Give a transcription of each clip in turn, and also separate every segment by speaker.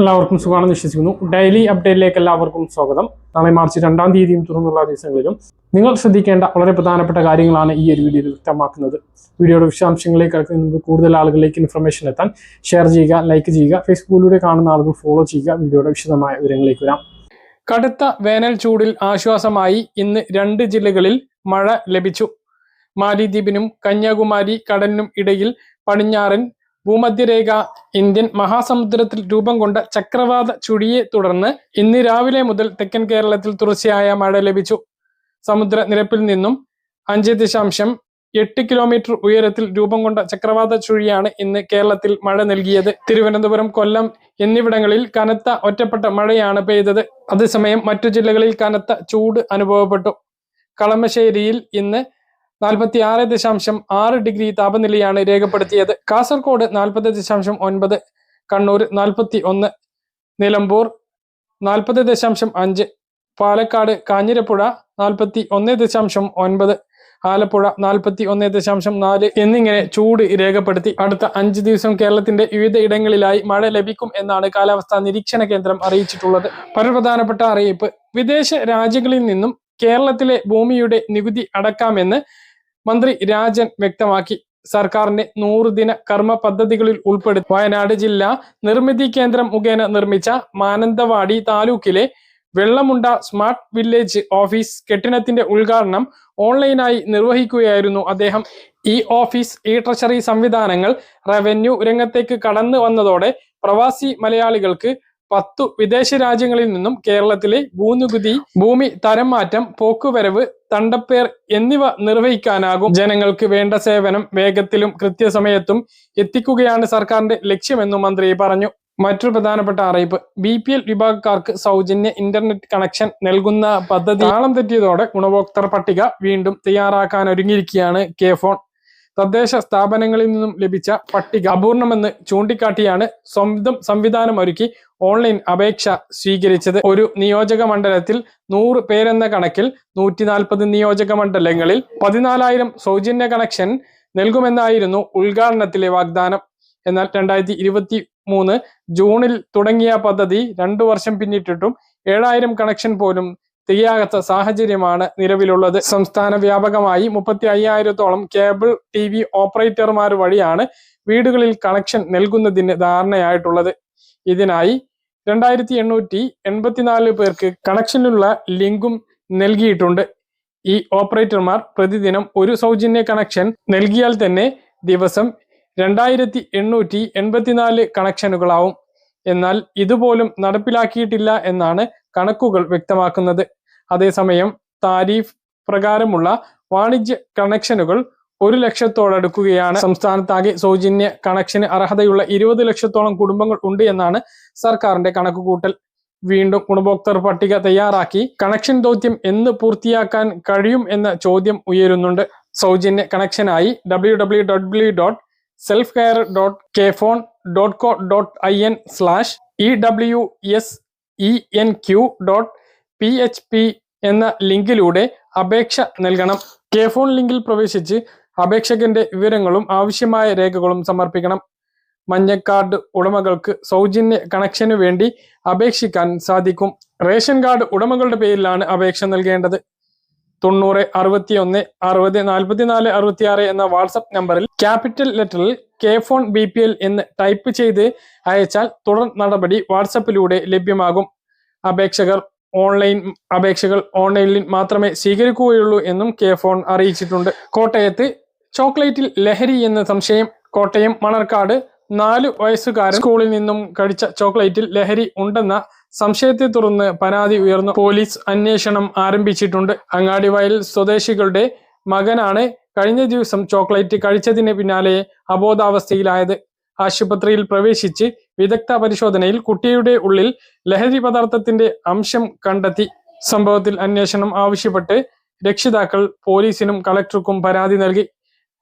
Speaker 1: എല്ലാവർക്കും സുഖമാണെന്ന് വിശ്വസിക്കുന്നു. ഡെയിലി അപ്ഡേറ്റിലേക്ക് എല്ലാവർക്കും സ്വാഗതം. നാളെ മാർച്ച് രണ്ടാം തീയതിയും തുറന്നുള്ള ദിവസങ്ങളിലും നിങ്ങൾ ശ്രദ്ധിക്കേണ്ട വളരെ പ്രധാനപ്പെട്ട കാര്യങ്ങളാണ് ഈ ഒരു വീഡിയോയിൽ വ്യക്തമാക്കുന്നത്. വീഡിയോയുടെ വിശദാംശങ്ങളിലേക്ക് കൂടുതൽ ആളുകളിലേക്ക് ഇൻഫർമേഷൻ എത്താൻ ഷെയർ ചെയ്യുക ലൈക്ക് ചെയ്യുക ഫേസ്ബുക്കിലൂടെ കാണുന്ന ആളുകൾ ഫോളോ ചെയ്യുക. വീഡിയോയുടെ വിശദമായ വിവരങ്ങളിലേക്ക് വരാം. കടുത്ത വേനൽ ചൂടിൽ ആശ്വാസമായി ഇന്ന് രണ്ട് ജില്ലകളിൽ മഴ ലഭിച്ചു. മാലിദ്വീപിനും കന്യാകുമാരി കടലിനും ഇടയിൽ പടിഞ്ഞാറൻ ഭൂമധ്യരേഖ ഇന്ത്യൻ മഹാസമുദ്രത്തിൽ രൂപം കൊണ്ട ചക്രവാത ചുഴിയെ തുടർന്ന് ഇന്ന് രാവിലെ മുതൽ തെക്കൻ കേരളത്തിൽ തുടർച്ചയായ മഴ ലഭിച്ചു. സമുദ്ര നിരപ്പിൽ നിന്നും അഞ്ച് ദശാംശം എട്ട് കിലോമീറ്റർ ഉയരത്തിൽ രൂപം കൊണ്ട ചക്രവാത ചുഴിയാണ് ഇന്ന് കേരളത്തിൽ മഴ നൽകിയത്. തിരുവനന്തപുരം കൊല്ലം എന്നിവിടങ്ങളിൽ കനത്ത ഒറ്റപ്പെട്ട മഴയാണ് പെയ്തത്. അതേസമയം മറ്റു ജില്ലകളിൽ കനത്ത ചൂട് അനുഭവപ്പെട്ടു. കളമശ്ശേരിയിൽ ഇന്ന് നാൽപ്പത്തി ആറ് ദശാംശം ആറ് ഡിഗ്രി താപനിലയാണ് രേഖപ്പെടുത്തിയത്. കാസർഗോഡ് നാൽപ്പത് ദശാംശം ഒൻപത് കണ്ണൂർ നാൽപ്പത്തി ഒന്ന് നിലമ്പൂർ നാൽപ്പത് ദശാംശം അഞ്ച് പാലക്കാട് കാഞ്ഞിരപ്പുഴ നാൽപ്പത്തി ഒന്ന് ദശാംശം ഒൻപത് ആലപ്പുഴ നാൽപ്പത്തി ഒന്ന് ദശാംശം നാല് എന്നിങ്ങനെ ചൂട് രേഖപ്പെടുത്തി. അടുത്ത അഞ്ച് ദിവസം കേരളത്തിന്റെ വിവിധ ഇടങ്ങളിലായി മഴ ലഭിക്കും എന്നാണ് കാലാവസ്ഥാ നിരീക്ഷണ കേന്ദ്രം അറിയിച്ചിട്ടുള്ളത്. പ്രധാനപ്പെട്ട അറിയിപ്പ് വിദേശ രാജ്യങ്ങളിൽ നിന്നും കേരളത്തിലെ ഭൂമിയുടെ നികുതി അടക്കാമെന്ന് മന്ത്രി രാജൻ വ്യക്തമാക്കി. സർക്കാരിന്റെ നൂറുദിന കർമ്മ പദ്ധതികളിൽ ഉൾപ്പെടുത്തി വയനാട് ജില്ലാ നിർമ്മിതി കേന്ദ്രം മുഖേന നിർമ്മിച്ച മാനന്തവാടി താലൂക്കിലെ വെള്ളമുണ്ട സ്മാർട്ട് വില്ലേജ് ഓഫീസ് കെട്ടിടത്തിന്റെ ഉദ്ഘാടനം ഓൺലൈനായി നിർവഹിക്കുകയായിരുന്നു അദ്ദേഹം. ഈ ഓഫീസ് ഇ ട്രഷറി സംവിധാനങ്ങൾ റവന്യൂ രംഗത്തേക്ക് കടന്നു വന്നതോടെ പ്രവാസി മലയാളികൾക്ക് പത്തു വിദേശ രാജ്യങ്ങളിൽ നിന്നും കേരളത്തിലെ ഭൂനികുതി ഭൂമി തരം മാറ്റം പോക്കുവരവ് തണ്ടപ്പേർ എന്നിവ നിർവഹിക്കാനാകും. ജനങ്ങൾക്ക് വേണ്ട സേവനം വേഗത്തിലും കൃത്യസമയത്തും എത്തിക്കുകയാണ് സർക്കാരിന്റെ ലക്ഷ്യമെന്നും മന്ത്രി പറഞ്ഞു. മറ്റൊരു പ്രധാനപ്പെട്ട അറിയിപ്പ്. ബി പി എൽ വിഭാഗക്കാർക്ക് സൗജന്യ ഇന്റർനെറ്റ് കണക്ഷൻ നൽകുന്ന പദ്ധതി. താളം തെറ്റിയതോടെ ഗുണഭോക്തൃ പട്ടിക വീണ്ടും തയ്യാറാക്കാൻ ഒരുങ്ങിയിരിക്കുകയാണ് കെ ഫോൺ. തദ്ദേശ സ്ഥാപനങ്ങളിൽ നിന്നും ലഭിച്ച പട്ടിക അപൂർണമെന്ന് ചൂണ്ടിക്കാട്ടിയാണ് സ്വന്തം സംവിധാനം ഒരുക്കി ഓൺലൈൻ അപേക്ഷ സ്വീകരിച്ചത്. ഒരു നിയോജക മണ്ഡലത്തിൽ നൂറ് പേരെന്ന കണക്കിൽ നൂറ്റി നാൽപ്പത് നിയോജക മണ്ഡലങ്ങളിൽ പതിനാലായിരം സൗജന്യ കണക്ഷൻ നൽകുമെന്നായിരുന്നു ഉദ്ഘാടനത്തിലെ വാഗ്ദാനം. എന്നാൽ രണ്ടായിരത്തി ഇരുപത്തി മൂന്ന് ജൂണിൽ തുടങ്ങിയ പദ്ധതി രണ്ടു വർഷം പിന്നിട്ടിട്ടും ഏഴായിരം കണക്ഷൻ പോലും തികയാകാത്ത സാഹചര്യമാണ് നിലവിലുള്ളത്. സംസ്ഥാന വ്യാപകമായി മുപ്പത്തി അയ്യായിരത്തോളം കേബിൾ ടി വി ഓപ്പറേറ്റർമാർ വഴിയാണ് വീടുകളിൽ കണക്ഷൻ നൽകുന്നതിന് ധാരണയായിട്ടുള്ളത്. ഇതിനായി രണ്ടായിരത്തി എണ്ണൂറ്റി എൺപത്തിനാല് പേർക്ക് കണക്ഷനുള്ള ലിങ്കും നൽകിയിട്ടുണ്ട്. ഈ ഓപ്പറേറ്റർമാർ പ്രതിദിനം ഒരു സൗജന്യ കണക്ഷൻ നൽകിയാൽ തന്നെ ദിവസം രണ്ടായിരത്തി എണ്ണൂറ്റി എൺപത്തിനാല് കണക്ഷനുകളാവും. എന്നാൽ ഇതുപോലും നടപ്പിലാക്കിയിട്ടില്ല എന്നാണ് കണക്കുകൾ വ്യക്തമാക്കുന്നത്. അതേസമയം താരിഫ് പ്രകാരമുള്ള വാണിജ്യ കണക്ഷനുകൾ ഒരു ലക്ഷത്തോടടുക്കുകയാണ്. സംസ്ഥാനത്താകെ സൗജന്യ കണക്ഷന് അർഹതയുള്ള ഇരുപത് ലക്ഷത്തോളം കുടുംബങ്ങൾ ഉണ്ട് എന്നാണ് സർക്കാരിന്റെ കണക്കുകൂട്ടൽ. വീണ്ടും ഗുണഭോക്തൃ പട്ടിക തയ്യാറാക്കി. കണക്ഷൻ ദൗത്യം എന്ന് പൂർത്തിയാക്കാൻ കഴിയും എന്ന ചോദ്യം ഉയരുന്നുണ്ട്. സൗജന്യ കണക്ഷനായി W W W dot self care dot K phone dot co dot I N slash E W S E N Q dot P H P എന്ന ലിങ്കിലൂടെ അപേക്ഷ നൽകണം. കെ ഫോൺ ലിങ്കിൽ പ്രവേശിച്ച് അപേക്ഷകന്റെ വിവരങ്ങളും ആവശ്യമായ രേഖകളും സമർപ്പിക്കണം. മഞ്ഞ കാർഡ് ഉടമകൾക്ക് സൗജന്യ കണക്ഷന് വേണ്ടി അപേക്ഷിക്കാൻ സാധിക്കും. റേഷൻ കാർഡ് ഉടമകളുടെ പേരിലാണ് അപേക്ഷ നൽകേണ്ടത്. തൊണ്ണൂറ് അറുപത്തി ഒന്ന് അറുപത് നാൽപ്പത്തിനാല് അറുപത്തിയാറ് എന്ന വാട്സപ്പ് നമ്പറിൽ capital ലെറ്ററിൽ K phone B P L എന്ന് ടൈപ്പ് ചെയ്ത് അയച്ചാൽ തുടർ നടപടി വാട്സപ്പിലൂടെ ലഭ്യമാകും. അപേക്ഷകർ ഓൺലൈൻ അപേക്ഷകൾ ഓൺലൈനിൽ മാത്രമേ സ്വീകരിക്കുകയുള്ളൂ എന്നും കെ ഫോൺ അറിയിച്ചിട്ടുണ്ട്. കോട്ടയത്ത് ചോക്ലേറ്റിൽ ലഹരി എന്ന സംശയം കോട്ടയം മണർക്കാട് നാലു വയസ്സുകാരൻ സ്കൂളിൽ നിന്നും കഴിച്ച ചോക്ലേറ്റിൽ ലഹരി ഉണ്ടെന്ന സംശയത്തെ തുടർന്ന് പരാതി ഉയർന്നു പോലീസ് അന്വേഷണം ആരംഭിച്ചിട്ടുണ്ട്. അങ്ങാടിവയൽ സ്വദേശികളുടെ മകനാണ് കഴിഞ്ഞ ദിവസം ചോക്ലേറ്റ് കഴിച്ചതിന് പിന്നാലെ അബോധാവസ്ഥയിലായത്. ആശുപത്രിയിൽ പ്രവേശിച്ച് വിദഗ്ധ പരിശോധനയിൽ കുട്ടിയുടെ ഉള്ളിൽ ലഹരി പദാർത്ഥത്തിന്റെ അംശം കണ്ടെത്തി. സംഭവത്തിൽ അന്വേഷണം ആവശ്യപ്പെട്ട് രക്ഷിതാക്കൾ പോലീസിനും കളക്ടർക്കും പരാതി നൽകി.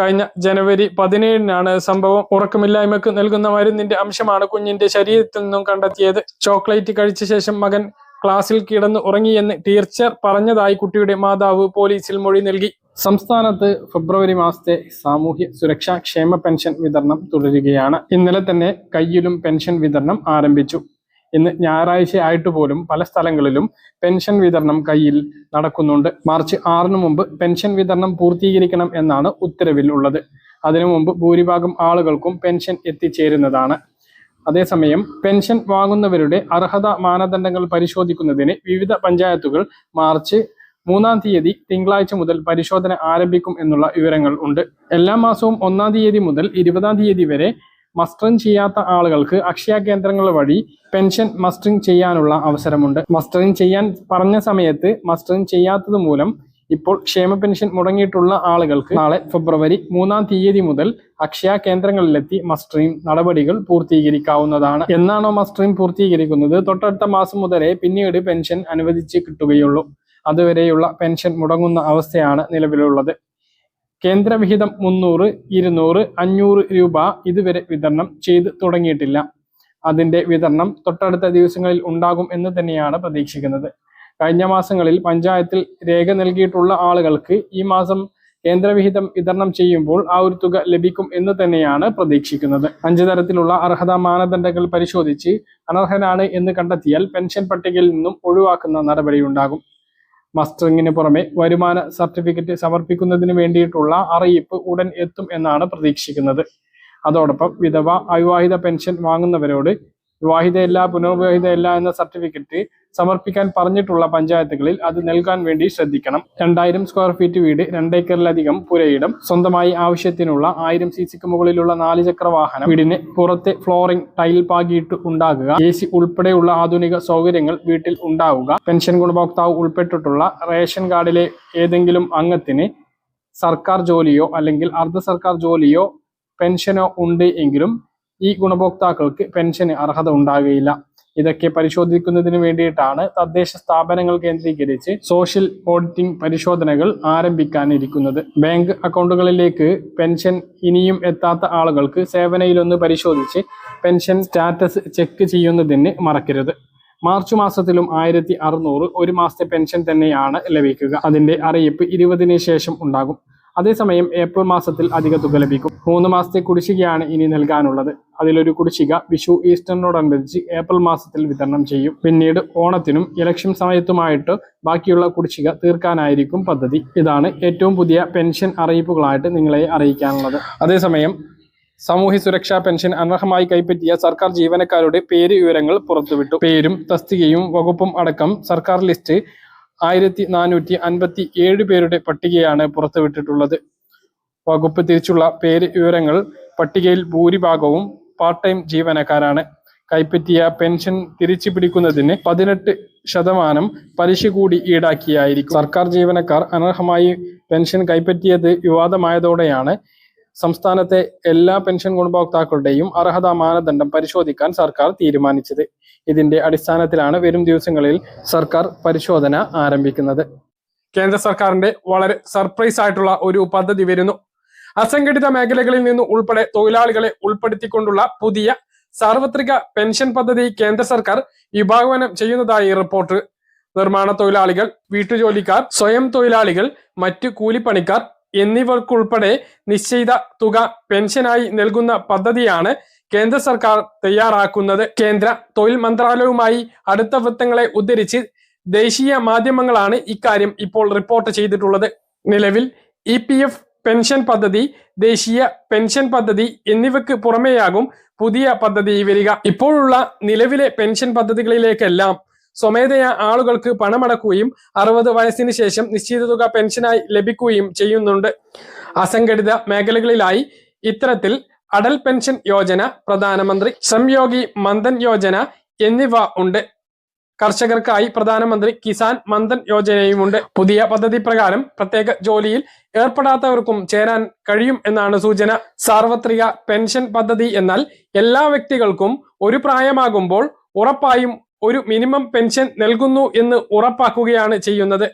Speaker 1: കഴിഞ്ഞ ജനുവരി പതിനേഴിനാണ് സംഭവം ഉറക്കമില്ലായ്മക്ക് നൽകുന്ന മരുന്നിന്റെ അംശമാണ് കുഞ്ഞിന്റെ ശരീരത്തിൽ നിന്നും കണ്ടെത്തിയത്. ചോക്ലേറ്റ് കഴിച്ച ശേഷം മകൻ ക്ലാസ്സിൽ കിടന്ന് ഉറങ്ങിയെന്ന് ടീച്ചർ പറഞ്ഞതായി കുട്ടിയുടെ മാതാവ് പോലീസിൽ മൊഴി നൽകി. സംസ്ഥാനത്ത് ഫെബ്രുവരി മാസത്തെ സാമൂഹ്യ സുരക്ഷാ ക്ഷേമ പെൻഷൻ വിതരണം തുടരുകയാണ്. ഇന്നലെ തന്നെ കയ്യിലും പെൻഷൻ വിതരണം ആരംഭിച്ചു. ഇന്ന് ഞായറാഴ്ച ആയിട്ട് പോലും പല സ്ഥലങ്ങളിലും പെൻഷൻ വിതരണം കയ്യിൽ നടക്കുന്നുണ്ട്. മാർച്ച് ആറിന് മുമ്പ് പെൻഷൻ വിതരണം പൂർത്തീകരിക്കണം എന്നാണ് ഉത്തരവിൽ ഉള്ളത് അതിനു മുമ്പ് ഭൂരിഭാഗം ആളുകൾക്കും പെൻഷൻ എത്തിച്ചേരുന്നതാണ്. അതേസമയം പെൻഷൻ വാങ്ങുന്നവരുടെ അർഹത മാനദണ്ഡങ്ങൾ പരിശോധിക്കുന്നതിന് വിവിധ പഞ്ചായത്തുകൾ മാർച്ച് മൂന്നാം തീയതി തിങ്കളാഴ്ച മുതൽ പരിശോധന ആരംഭിക്കും എന്നുള്ള വിവരങ്ങൾ ഉണ്ട്. എല്ലാ മാസവും ഒന്നാം തീയതി മുതൽ ഇരുപതാം തീയതി വരെ മസ്റ്ററിംഗ് ചെയ്യാത്ത ആളുകൾക്ക് അക്ഷയ കേന്ദ്രങ്ങൾ വഴി പെൻഷൻ മസ്റ്ററിംഗ് ചെയ്യാനുള്ള അവസരമുണ്ട്. മസ്റ്ററിംഗ് ചെയ്യാൻ പറഞ്ഞ സമയത്ത് മസ്റ്ററിംഗ് ചെയ്യാത്തത് മൂലം ഇപ്പോൾ ക്ഷേമ പെൻഷൻ മുടങ്ങിയിട്ടുള്ള ആളുകൾക്ക് നാളെ ഫെബ്രുവരി മൂന്നാം തീയതി മുതൽ അക്ഷയ കേന്ദ്രങ്ങളിലെത്തി മസ്റ്ററിംഗ് നടപടികൾ പൂർത്തീകരിക്കാവുന്നതാണ്. എന്നാണോ മസ്റ്ററിംഗ് പൂർത്തീകരിക്കുന്നത്? തൊട്ടടുത്ത മാസം മുതലേ പിന്നീട് പെൻഷൻ അനുവദിച്ച് കിട്ടുകയുള്ളൂ. അതുവരെയുള്ള പെൻഷൻ മുടങ്ങുന്ന അവസ്ഥയാണ് നിലവിലുള്ളത്. കേന്ദ്രവിഹിതം മുന്നൂറ് ഇരുന്നൂറ് അഞ്ഞൂറ് രൂപ ഇതുവരെ വിതരണം ചെയ്ത് തുടങ്ങിയിട്ടില്ല. അതിന്റെ വിതരണം തൊട്ടടുത്ത ദിവസങ്ങളിൽ ഉണ്ടാകും എന്ന് തന്നെയാണ് പ്രതീക്ഷിക്കുന്നത്. കഴിഞ്ഞ മാസങ്ങളിൽ പഞ്ചായത്തിൽ രേഖ നൽകിയിട്ടുള്ള ആളുകൾക്ക് ഈ മാസം കേന്ദ്രവിഹിതം വിതരണം ചെയ്യുമ്പോൾ ആ ഒരു തുക ലഭിക്കും എന്ന് തന്നെയാണ് പ്രതീക്ഷിക്കുന്നത്. അഞ്ചു തരത്തിലുള്ള അർഹതാ മാനദണ്ഡങ്ങൾ പരിശോധിച്ച് അനർഹനാണ് എന്ന് കണ്ടെത്തിയാൽ പെൻഷൻ പട്ടികയിൽ നിന്നും ഒഴിവാക്കുന്ന നടപടിയുണ്ടാകും. മസ്റ്ററിങ്ങിന് പുറമെ വരുമാന സർട്ടിഫിക്കറ്റ് സമർപ്പിക്കുന്നതിന് വേണ്ടിയിട്ടുള്ള അറിയിപ്പ് ഉടൻ എത്തും എന്നാണ് പ്രതീക്ഷിക്കുന്നത്. അതോടൊപ്പം വിധവ അവിവാഹിത പെൻഷൻ വാങ്ങുന്നവരോട് വിവാഹിതയല്ല പുനർവിവാഹിതയല്ല എന്ന സർട്ടിഫിക്കറ്റ് സമർപ്പിക്കാൻ പറഞ്ഞിട്ടുള്ള പഞ്ചായത്തുകളിൽ അത് നൽകാൻ വേണ്ടി ശ്രദ്ധിക്കണം. രണ്ടായിരം സ്ക്വയർ ഫീറ്റ് വീട് രണ്ടേക്കറിലധികം പുരയിടം സ്വന്തമായി ആവശ്യത്തിനുള്ള ആയിരം സി സിക്ക് മുകളിലുള്ള നാല് ചക്ര വാഹനം വീടിന് പുറത്തെ ഫ്ലോറിംഗ് ടൈൽ പാകിയിട്ട് ഉണ്ടാകുക എ സി ഉൾപ്പെടെയുള്ള ആധുനിക സൗകര്യങ്ങൾ വീട്ടിൽ ഉണ്ടാവുക പെൻഷൻ ഗുണഭോക്താവ് ഉൾപ്പെട്ടിട്ടുള്ള റേഷൻ കാർഡിലെ ഏതെങ്കിലും അംഗത്തിന് സർക്കാർ ജോലിയോ അല്ലെങ്കിൽ അർദ്ധ സർക്കാർ ജോലിയോ പെൻഷനോ ഉണ്ട് എങ്കിലും ഈ ഗുണഭോക്താക്കൾക്ക് പെൻഷന് അർഹത ഉണ്ടാകുകയില്ല. ഇതൊക്കെ പരിശോധിക്കുന്നതിന് വേണ്ടിയിട്ടാണ് തദ്ദേശ സ്ഥാപനങ്ങൾ കേന്ദ്രീകരിച്ച് സോഷ്യൽ ഓഡിറ്റിംഗ് പരിശോധനകൾ ആരംഭിക്കാനിരിക്കുന്നത്. ബാങ്ക് അക്കൗണ്ടുകളിലേക്ക് പെൻഷൻ ഇനിയും എത്താത്ത ആളുകൾക്ക് സേവനയിലൊന്ന് പരിശോധിച്ച് പെൻഷൻ സ്റ്റാറ്റസ് ചെക്ക് ചെയ്യുന്നതിന് മറക്കരുത്. മാർച്ച് മാസത്തിലും ആയിരത്തി അറുന്നൂറ് ഒരു മാസത്തെ പെൻഷൻ തന്നെയാണ് ലഭിക്കുക. അതിന്റെ അറിയിപ്പ് ഇരുപതിന് ശേഷം ഉണ്ടാകും. അതേസമയം ഏപ്രിൽ മാസത്തിൽ അധിക തുക ലഭിക്കും. മൂന്ന് മാസത്തെ കുടിശ്ശികയാണ് ഇനി നൽകാനുള്ളത്. അതിലൊരു കുടിശ്ശിക വിഷു ഈസ്റ്ററിനോടനുബന്ധിച്ച് ഏപ്രിൽ മാസത്തിൽ വിതരണം ചെയ്യും. പിന്നീട് ഓണത്തിനും ഇലക്ഷൻ സമയത്തുമായിട്ട് ബാക്കിയുള്ള കുടിശ്ശിക തീർക്കാനായിരിക്കും പദ്ധതി. ഇതാണ് ഏറ്റവും പുതിയ പെൻഷൻ അറിയിപ്പുകളായിട്ട് നിങ്ങളെ അറിയിക്കാനുള്ളത്. അതേസമയം സാമൂഹ്യ സുരക്ഷാ പെൻഷൻ അനർഹമായി കൈപ്പറ്റിയ സർക്കാർ ജീവനക്കാരുടെ പേര് വിവരങ്ങൾ പുറത്തുവിട്ടു. പേരും തസ്തികയും വകുപ്പും അടക്കം സർക്കാർ ലിസ്റ്റ് ആയിരത്തി നാനൂറ്റി അൻപത്തി ഏഴ് പേരുടെ പട്ടികയാണ് പുറത്തുവിട്ടിട്ടുള്ളത്. വകുപ്പ് തിരിച്ചുള്ള പേര് വിവരങ്ങൾ പട്ടികയിൽ ഭൂരിഭാഗവും പാർട്ട് ടൈം ജീവനക്കാരാണ്. കൈപ്പറ്റിയ പെൻഷൻ തിരിച്ചു പിടിക്കുന്നതിന് പതിനെട്ട് ശതമാനം പലിശ കൂടി ഈടാക്കിയായിരിക്കും. സർക്കാർ ജീവനക്കാർ അനർഹമായി പെൻഷൻ കൈപ്പറ്റിയത് വിവാദമായതോടെയാണ് സംസ്ഥാനത്തെ എല്ലാ പെൻഷൻ ഗുണഭോക്താക്കളുടെയും അർഹതാ മാനദണ്ഡം പരിശോധിക്കാൻ സർക്കാർ തീരുമാനിച്ചത്. ഇതിന്റെ അടിസ്ഥാനത്തിലാണ് വരും ദിവസങ്ങളിൽ സർക്കാർ പരിശോധന ആരംഭിക്കുന്നത്. കേന്ദ്ര സർക്കാരിന്റെ വളരെ സർപ്രൈസ് ആയിട്ടുള്ള ഒരു പദ്ധതി വരുന്നു. അസംഘടിത മേഖലകളിൽ നിന്ന് ഉൾപ്പെടെ തൊഴിലാളികളെ ഉൾപ്പെടുത്തിക്കൊണ്ടുള്ള പുതിയ സാർവത്രിക പെൻഷൻ പദ്ധതി കേന്ദ്ര സർക്കാർ വിഭാവനം ചെയ്യുന്നതായി റിപ്പോർട്ട്. നിർമ്മാണ തൊഴിലാളികൾ വീട്ടുജോലിക്കാർ സ്വയം തൊഴിലാളികൾ മറ്റു കൂലിപ്പണിക്കാർ എന്നിവർക്കുൾപ്പെടെ നിശ്ചയിത തുക പെൻഷനായി നൽകുന്ന പദ്ധതിയാണ് കേന്ദ്ര സർക്കാർ തയ്യാറാക്കുന്നത്. കേന്ദ്ര തൊഴിൽ മന്ത്രാലയവുമായി അടുത്ത വൃത്തങ്ങളെ ഉദ്ധരിച്ച് ദേശീയ മാധ്യമങ്ങളാണ് ഇക്കാര്യം ഇപ്പോൾ റിപ്പോർട്ട് ചെയ്തിട്ടുള്ളത്. നിലവിൽ ഇ പി എഫ് പെൻഷൻ പദ്ധതി ദേശീയ പെൻഷൻ പദ്ധതി എന്നിവയ്ക്ക് പുറമെയാകും പുതിയ പദ്ധതി വരിക. ഇപ്പോഴുള്ള നിലവിലെ പെൻഷൻ പദ്ധതികളിലേക്കെല്ലാം സ്വമേധയാ ആളുകൾക്ക് പണമടക്കുകയും അറുപത് വയസ്സിന് ശേഷം നിശ്ചിത തുക പെൻഷനായി ലഭിക്കുകയും ചെയ്യുന്നുണ്ട്. അസംഘടിത മേഖലകളിലായി ഇത്തരത്തിൽ അടൽ പെൻഷൻ യോജന പ്രധാനമന്ത്രി സംയോഗി മന്ദൻ യോജന എന്നിവ ഉണ്ട്. കർഷകർക്കായി പ്രധാനമന്ത്രി കിസാൻ മന്ദൻ യോജനയുമുണ്ട്. പുതിയ പദ്ധതി പ്രകാരം പ്രത്യേക ജോലിയിൽ ഏർപ്പെടാത്തവർക്കും ചേരാൻ കഴിയും എന്നാണ് സൂചന. സാർവത്രിക പെൻഷൻ പദ്ധതി എന്നാൽ എല്ലാ വ്യക്തികൾക്കും ഒരു പ്രായമാകുമ്പോൾ ഉറപ്പായും ഒരു മിനിമം പെൻഷൻ നൽകുന്നു എന്ന് ഉറപ്പാക്കുകയാണ് ചെയ്യുന്നത്.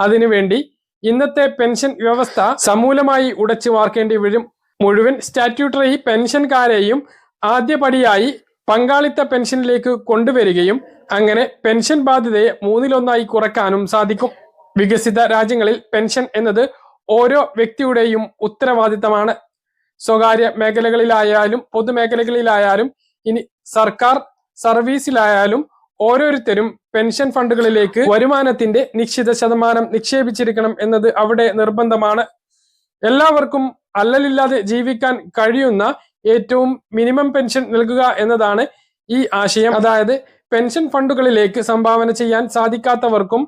Speaker 1: അതിനുവേണ്ടി ഇന്നത്തെ പെൻഷൻ വ്യവസ്ഥ സമൂലമായി ഉടച്ചു വാർക്കേണ്ടി വരും. മുഴുവൻ സ്റ്റാറ്റ്യൂട്ടറി പെൻഷൻകാരെയും ആദ്യപടിയായി പങ്കാളിത്ത പെൻഷനിലേക്ക് കൊണ്ടുവരികയും അങ്ങനെ പെൻഷൻ ബാധ്യതയെ മൂന്നിലൊന്നായി കുറക്കാനും സാധിക്കും. വികസിത രാജ്യങ്ങളിൽ പെൻഷൻ എന്നത് ഓരോ വ്യക്തിയുടെയും ഉത്തരവാദിത്തമാണ്. സ്വകാര്യ മേഖലകളിലായാലും പൊതുമേഖലകളിലായാലും ഇനി സർക്കാർ സർവീസിലായാലും ഓരോരുത്തരും പെൻഷൻ ഫണ്ടുകളിലേക്ക് വരുമാനത്തിന്റെ നിശ്ചിത ശതമാനം നിക്ഷേപിച്ചിരിക്കണം എന്നത് അവിടെ നിർബന്ധമാണ്. എല്ലാവർക്കും അല്ലലില്ലാതെ ജീവിക്കാൻ കഴിയുന്ന ഏറ്റവും മിനിമം പെൻഷൻ നൽകുക എന്നതാണ് ഈ ആശയം. അതായത് പെൻഷൻ ഫണ്ടുകളിലേക്ക് സംഭാവന ചെയ്യാൻ സാധിക്കാത്തവർക്കും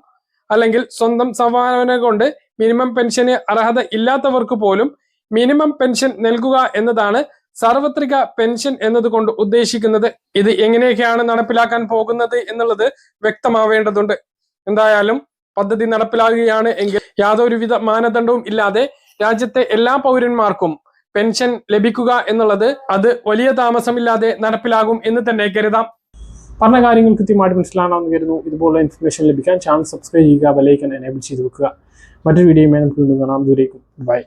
Speaker 1: അല്ലെങ്കിൽ സ്വന്തം സംഭാവന കൊണ്ട് മിനിമം പെൻഷന് അർഹത ഇല്ലാത്തവർക്ക് പോലും മിനിമം പെൻഷൻ നൽകുക എന്നതാണ് സാർവത്രിക പെൻഷൻ എന്നതുകൊണ്ട് ഉദ്ദേശിക്കുന്നത് ഇത് എങ്ങനെയൊക്കെയാണ് നടപ്പിലാക്കാൻ പോകുന്നത് എന്നുള്ളത് വ്യക്തമാവേണ്ടതുണ്ട്. എന്തായാലും പദ്ധതി നടപ്പിലാകുകയാണ് എങ്കിൽ യാതൊരുവിധ മാനദണ്ഡവും ഇല്ലാതെ രാജ്യത്തെ എല്ലാ പൗരന്മാർക്കും പെൻഷൻ ലഭിക്കുക എന്നുള്ളത് അത് വലിയ താമസമില്ലാതെ നടപ്പിലാകും എന്ന് തന്നെ കരുതാം. പറഞ്ഞ കാര്യങ്ങൾ കൃത്യമായിട്ട് മനസ്സിലാണെന്ന് കരുതുന്നു. ഇതുപോലുള്ള ഇൻഫർമേഷൻ ലഭിക്കാൻ ചാനൽ സബ്സ്ക്രൈബ് ചെയ്യുക ബെലൈക്കൻ എനേബിൾ ചെയ്ത് വെക്കുക. മറ്റൊരു വീഡിയോയുമായി നമുക്ക് വീണ്ടും കാണാം. ദൂരേക്കും ബൈ